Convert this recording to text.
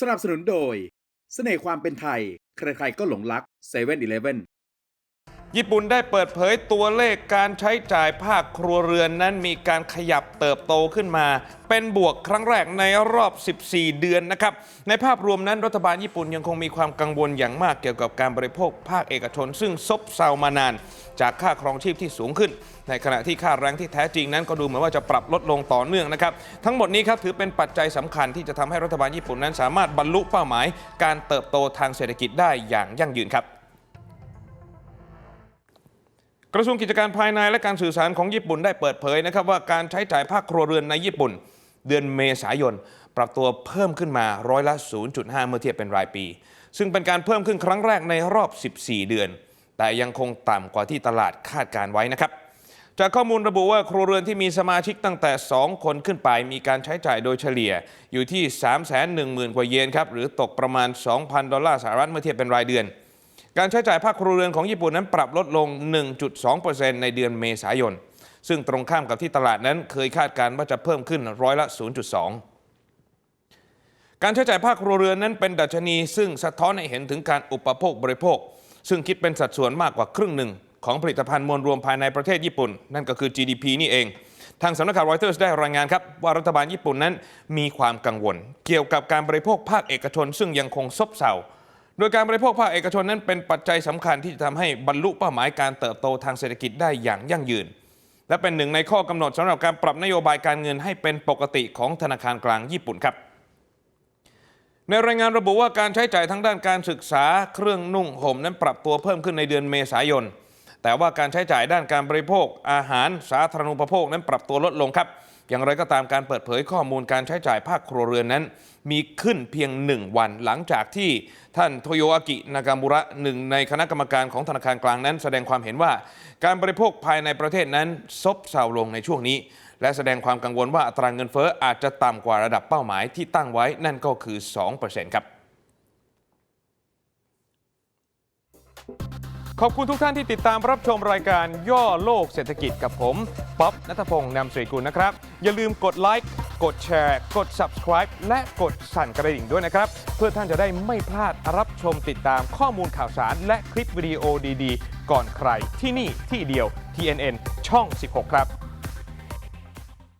สนับสนุนโดย เสน่ห์ความเป็นไทย ใครๆก็หลงรัก7 e เ e ่ e อ ญี่ปุ่นได้เปิดเผยตัวเลขการใช้จ่ายภาคครัวเรือนนั้นมีการขยับเติบโตขึ้นมา เป็นบวกครั้งแรกในรอบ 14 เดือนนะครับ ในภาพรวมนั้นรัฐบาลญี่ปุ่นยังคงมีความกังวลอย่างมากเกี่ยวกับการบริโภคภาคเอกชน ซึ่งซบเซามานาน จากค่าครองชีพที่สูงขึ้น ในขณะที่ค่าแรงที่แท้จริงนั้นก็ดูเหมือนว่าจะปรับลดลงต่อเนื่องนะครับทั้งหมดนี้ครับถือเป็นปัจจัยสำคัญที่จะทำให้รัฐบาลญี่ปุ่นนั้นสามารถบรรลุเป้าหมาย การเติบโตทางเศรษฐกิจได้อย่างยั่งยืนครับ กระทรวงกิจการภายในและการสื่อสารของญี่ปุ่นได้เปิดเผยนะครับว่าการใช้จ่ายภาคครัวเรือนในญี่ปุ่น เดือนเมษายน ปรับตัวเพิ่มขึ้นมาร้อยละ 0.5 เมื่อเทียบเป็นรายปี ซึ่งเป็นการเพิ่มขึ้นครั้งแรกในรอบ 14 เดือน แต่ยังคงต่ำกว่าที่ตลาดคาดการไว้นะครับจากข้อมูลระบุว่าครัวเรือนที่มีสมาชิกตั้งแต่ 2 คนขึ้นไป มีการใช้จ่ายโดยเฉลี่ยอยู่ที่ 310,000 กว่าเยนครับหรือตกประมาณ 2,000 ดอลลาร์สหรัฐเมื่อเทียบเป็นรายเดือน การใช้จ่ายภาคครัวเรือนของญี่ปุ่นนั้นปรับลดลง 1.2%ในเดือนเมษายน ซึ่งตรงข้ามกับที่ตลาดนั้นเคยคาดการณ์ว่าจะเพิ่มขึ้นร้อยละ 0.2 การใช้จ่ายภาคครัวเรือนนั้นเป็นดัชนี ซึ่งสะท้อนให้เห็นถึงการอุปโภคบริโภค ซึ่งคิดเป็นสัดส่วนมากกว่าครึ่งหนึ่ง ของผลิตภัณฑ์มวลรวมภายในประเทศญี่ปุ่น นั่นก็คือ GDP นี่เองทางสำนักข่าวรอยเตอร์สได้รายงานครับว่ารัฐบาลญี่ปุ่นนั้นมีความกังวล เกี่ยวกับการบริโภคภาคเอกชน ซึ่งยังคงซบเซา โดยการบริโภคภาคเอกชนนั้นเป็นปัจจัยสำคัญที่จะทำให้บรรลุเป้าหมายการเติบโตทางเศรษฐกิจได้อย่างยั่งยืน และเป็นหนึ่งในข้อกำหนดสำหรับการปรับนโยบายการเงินให้เป็นปกติของธนาคารกลางญี่ปุ่นครับ ในรายงานระบุว่าการใช้จ่ายทั้งด้านการศึกษาเครื่องนุ่งห่มนั้นปรับตัวเพิ่มขึ้นในเดือนเมษายน แต่ว่าการใช้จ่ายด้านการบริโภค อาหารสาธารณูปโภคนั้นปรับตัวลดลงครับ อย่างไรก็ตามการเปิดเผยข้อมูลการใช้จ่ายภาคครัวเรือนนั้น มีขึ้นเพียงหนึ่งวันหลังจากที่ท่านโทโยอากินากามุระหนึ่งในคณะกรรมการของธนาคารกลางนั้น แสดงความเห็นว่าการบริโภคภายในประเทศนั้นซบเซาลงในช่วงนี้ และแสดงความกังวลว่าอัตราเงินเฟ้ออาจจะต่ำกว่าระดับเป้าหมายที่ตั้งไว้นั่นก็คือ 2%ครับ ขอบคุณทุกท่านที่ติดตามรับชมรายการย่อโลกเศรษฐกิจกับผมป๊อบนัทพงศ์นำสริกุลนะครับ อย่าลืมกดไลค์กดแชร์ กด subscribe และกดสั่นกระดิ่งด้วยนะครับ เพื่อท่านจะได้ไม่พลาดรับชมติดตามข้อมูลข่าวสาร และคลิปวิดีโอดีๆ ก่อนใครที่นี่ที่เดียว TNN ช่อง 16 ครับ